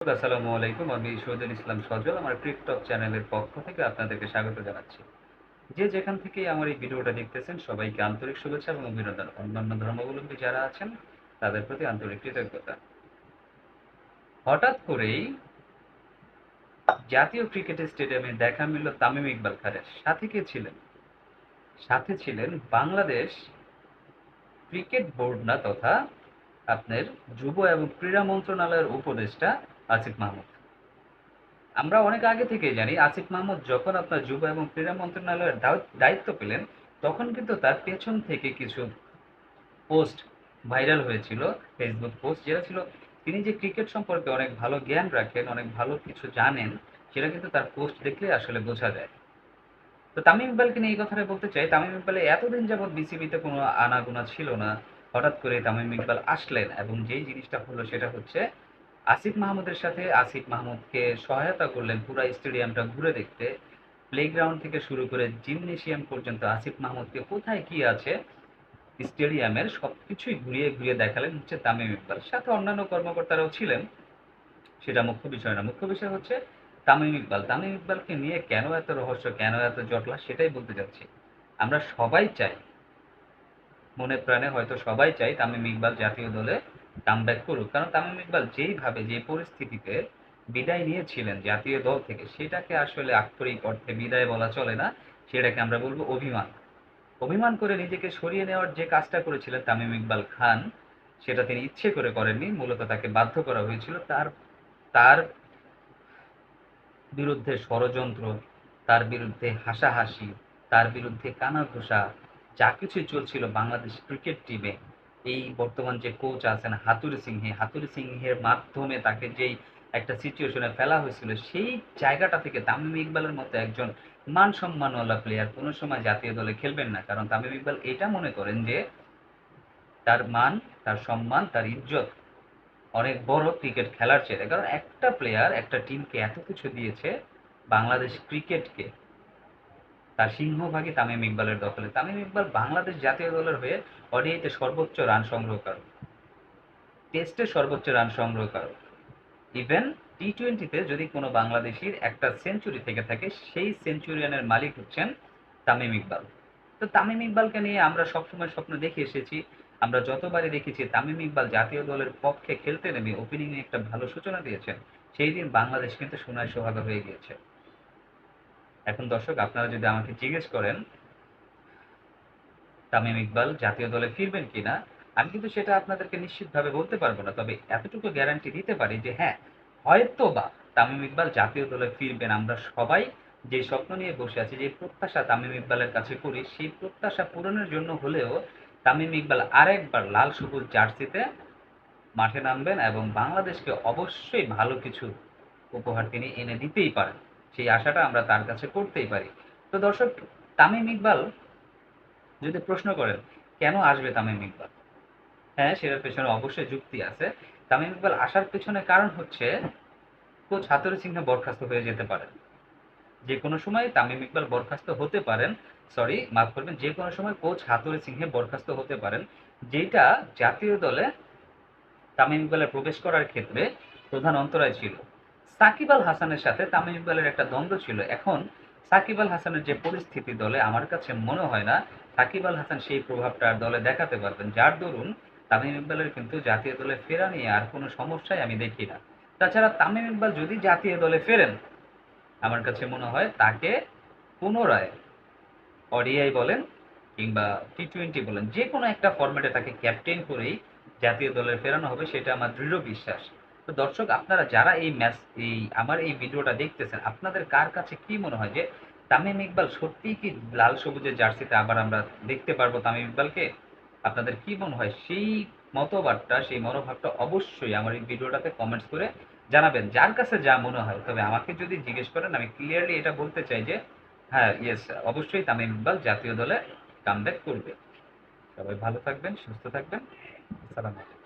আসসালামু আলাইকুম, আমি শহীদুল ইসলাম সজল, আমার টিকটক চ্যানেলের পক্ষ থেকে আপনাদেরকে স্বাগত জানাচ্ছি। যে যেখান আমার এই ভিডিওটা দেখতেছেন, সবাইকে আন্তরিক শুভেচ্ছা এবং অভিনন্দন। অন্যান্য ধর্মাবলম্বী যারা আছেন, তাদের প্রতি আন্তরিক কৃতজ্ঞতা। হঠাৎ করেই জাতীয় ক্রিকেট স্টেডিয়ামে দেখা মিলল তামিম ইকবাল খানের। সাথে কে ছিলেন? সাথে ছিলেন বাংলাদেশ ক্রিকেট বোর্ড না, তথা আপনার যুব এবং ক্রীড়া মন্ত্রণালয়ের উপদেষ্টা আসিফ মাহমুদ। আমরা অনেক আগে থেকেই জানি, আসিফ মাহমুদ যখন আপনার যুব এবং ক্রীড়া মন্ত্রণালয়ের দায়িত্ব পেলেন, তখন কিন্তু তার পেছন থেকে কিছু পোস্ট ভাইরাল হয়েছিল, ফেসবুক পোস্ট, যেটা ছিল, তিনি যে ক্রিকেট সম্পর্কে অনেক ভালো জ্ঞান রাখেন, অনেক ভালো কিছু জানেন, সেটা কিন্তু তার পোস্ট দেখলে আসলে বোঝা যায়। তো তামিম ইকবালকে নিয়ে এই কথাটা বলতে চাই, তামিম ইকবালে এতদিন যাবৎ বিসিবিতে কোনো আনাগোনা ছিল না, হঠাৎ করে তামিম ইকবাল আসলেন এবং যেই জিনিসটা হলো সেটা হচ্ছে আসিফ মাহমুদের সাথে আসিফ মাহমুদকে সহায়তা করলেন পুরা স্টেডিয়ামটা ঘুরে দেখতে। প্লেগ্রাউন্ড থেকে শুরু করে জিমনেশিয়াম পর্যন্ত আসিফ মাহমুদকে কোথায় কি আছে স্টেডিয়ামের সবকিছুই ঘুরিয়ে ঘুরিয়ে দেখালেন হচ্ছে তামিম ইকবাল। সাথে অন্যান্য কর্মকর্তারাও ছিলেন। সেটা মুখ্য বিষয় না, মুখ্য বিষয় হচ্ছে তামিম ইকবাল। তামিম ইকবালকে নিয়ে কেন এত রহস্য, কেন এত জটলা সেটাই বলতে যাচ্ছি। আমরা সবাই চাই, মনে প্রাণে হয়তো সবাই চাই তামিম ইকবাল জাতীয় দলে কামব্যাক করুক। কারণ তামিম ইকবাল যেইভাবে যে পরিস্থিতিতে বিদায় নিয়েছিলেন জাতীয় দল থেকে, সেটাকে আসলে আক্ষরিক অর্থে বিদায় বলা চলে না, সেটাকে আমরা বলব অভিমান। অভিমান করে নিজেকে সরিয়ে নেওয়ার যে কাজটা করেছিলেন তামিম ইকবাল খান, সেটা তিনি ইচ্ছে করে করেননি, মূলত তাকে বাধ্য করা হয়েছিল। তার তার বিরুদ্ধে ষড়যন্ত্র, তার বিরুদ্ধে হাসাহাসি, তার বিরুদ্ধে কানাঘোষা, যা কিছুই চলছিল বাংলাদেশ ক্রিকেট টিমে এই বর্তমান যে কোচ আছেন হাতুরি সিংহে, হাতুরি সিংহের মাধ্যমে তাকে যেই একটা সিচুয়েশনে ফেলা হয়েছিল, সেই জায়গাটা থেকে তামিম ইকবালের মতো একজন মান সম্মানওয়ালা প্লেয়ার কোনো সময় জাতীয় দলে খেলবেন না। কারণ তামিম ইকবাল এটা মনে করেন যে তার মান, তার সম্মান, তার ইজ্জত অনেক বড় ক্রিকেট খেলার চেয়ে। কারণ একটা প্লেয়ার একটা টিমকে এত কিছু দিয়েছে, বাংলাদেশ ক্রিকেটকে তার সিংহভাগই তামিম ইকবালের দখলে। তামিম ইকবাল বাংলাদেশ জাতীয় দলের হয়ে ওডিআইতে সর্বোচ্চ রান সংগ্রহকারক টেস্টে সর্বোচ্চ রান সংগ্রহকারক ইভেন টি টোয়েন্টিতে যদি কোনো বাংলাদেশির একটা সেঞ্চুরি থেকে থাকে, সেই সেঞ্চুরিয়ানের মালিক হচ্ছেন তামিম ইকবাল। তো তামিম ইকবালকে নিয়ে আমরা সবসময় স্বপ্ন দেখে এসেছি। আমরা যতবারই দেখেছি তামিম ইকবাল জাতীয় দলের পক্ষে খেলতে নেমে ওপেনিংয়ে একটা ভালো সূচনা দিয়েছেন, সেই দিন বাংলাদেশ কিন্তু সোনায় সোহাগা হয়ে গিয়েছে। এখন দর্শক, আপনারা যদি আমাকে জিজ্ঞেস করেন, তামিম ইকবাল, জাতীয় দলে ফিরবেন কিনা, আমি কিন্তু সেটা আপনাদেরকে নিশ্চিতভাবে বলতে পারব না। তবে এতটুকু গ্যারান্টি দিতে পারি যে হ্যাঁ হয়তো বা তামিম ইকবাল জাতীয় দলে ফিরবেন। আমরা সবাই যে স্বপ্ন নিয়ে বসে আছি, যে প্রত্যাশা তামিম ইকবালের কাছে করি, সেই প্রত্যাশা পূরণের জন্য হলেও তামিম ইকবাল আরেকবার লাল সবুজ জার্সিতে মাঠে নামবেন এবং বাংলাদেশকে অবশ্যই ভালো কিছু উপহার তিনি এনে দিতেই পারেন। সেই আশাটা আমরা তার কাছে করতেই পারি। তো দর্শক, তামিম ইকবাল যদি প্রশ্ন করেন, কেন আসবে তামিম ইকবাল? হ্যাঁ সেটার পেছনে অবশ্যই যুক্তি আছে। তামিম ইকবাল আসার পেছনে কারণ হচ্ছে, কোচ হাতুরি সিংহে বরখাস্ত হয়ে যেতে পারেন। যে কোনো সময় তামিম ইকবাল বরখাস্ত হতে পারেন সরি মাফ করবেন, যে কোনো সময় কোচ হাতুরি সিংহে বরখাস্ত হতে পারেন, যেটা জাতীয় দলে তামিম ইকবালের প্রবেশ করার ক্ষেত্রে প্রধান অন্তরায় ছিল। সাকিব আল হাসানের সাথে তামিম ইকবালের একটা দ্বন্দ্ব ছিল। এখন সাকিব আল হাসানের যে পরিস্থিতি দলে আমার কাছে মনে হয় না, সাকিব আল হাসান সেই প্রভাবটা আর দলে দেখাতে পারবেন। যার দরুন তামিম ইকবালের কিন্তু জাতীয় দলে ফেরা নিয়ে আর কোনো সমস্যাই আমি দেখি না। তাছাড়া তামিম ইকবাল যদি জাতীয় দলে ফেরেন, আমার কাছে মনে হয় তাকে পুনরায় ওডিআই বলেন কিংবা টি টোয়েন্টি বলেন, যে কোনো একটা ফরম্যাটে তাকে ক্যাপ্টেন করেই জাতীয় দলে ফেরানো হবে, সেটা আমার দৃঢ় বিশ্বাস। তো দর্শক, আপনারা যারা এই ম্যাচ, এই আমার এই ভিডিওটা দেখতেছেন, আপনাদের কার কাছে কি মনে হয় যে তামিম ইকবাল সত্যিই কি লাল সবুজের জার্সিতে আবার আমরা দেখতে পারব তামিম ইকবালকে? আপনাদের কি মনে হয়? সেই মতবাদটা, সেই মনোভাবটা অবশ্যই আমার এই ভিডিওটাতে কমেন্টস করে জানাবেন। যার কাছে যা মনে হয়, তবে আমাকে যদি জিজ্ঞেস করেন, আমি ক্লিয়ারলি এটা বলতে চাই যে হ্যাঁ ইয়েস অবশ্যই তামিম ইকবাল জাতীয় দলে কামব্যাক করবে। সবাই ভালো থাকবেন, সুস্থ থাকবেন। আসসালামু আলাইকুম।